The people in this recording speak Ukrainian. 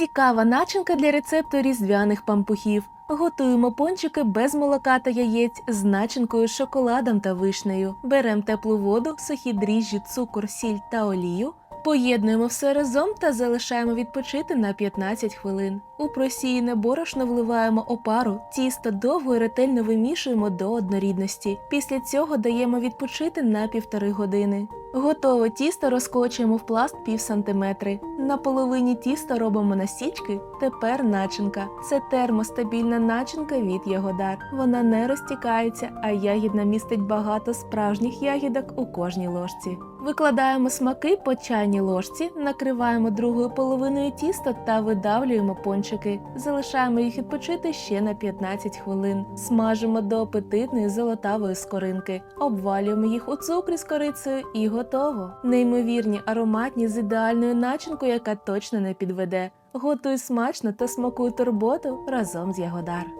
Цікава начинка для рецепту різдвяних пампухів. Готуємо пончики без молока та яєць з начинкою з шоколадом та вишнею. Беремо теплу воду, сухі дріжджі, цукор, сіль та олію. Поєднуємо все разом та залишаємо відпочити на 15 хвилин. У просіяне борошно вливаємо опару, тісто довго і ретельно вимішуємо до однорідності. Після цього даємо відпочити на півтори години. Готове тісто розкочуємо в пласт пів сантиметри. На половині тіста робимо насічки. Тепер начинка. Це термостабільна начинка від Ягодар. Вона не розтікається, а ягідна містить багато справжніх ягідок у кожній ложці. Викладаємо смаки по чайній ложці, накриваємо другою половиною тіста та видавлюємо пончики. Залишаємо їх відпочити ще на 15 хвилин. Смажимо до апетитної золотавої скоринки. Обвалюємо їх у цукрі з корицею і готово. Неймовірні ароматні з ідеальною начинкою, яка точно не підведе. Готуй смачно та смакуй турботу разом з Ягодар.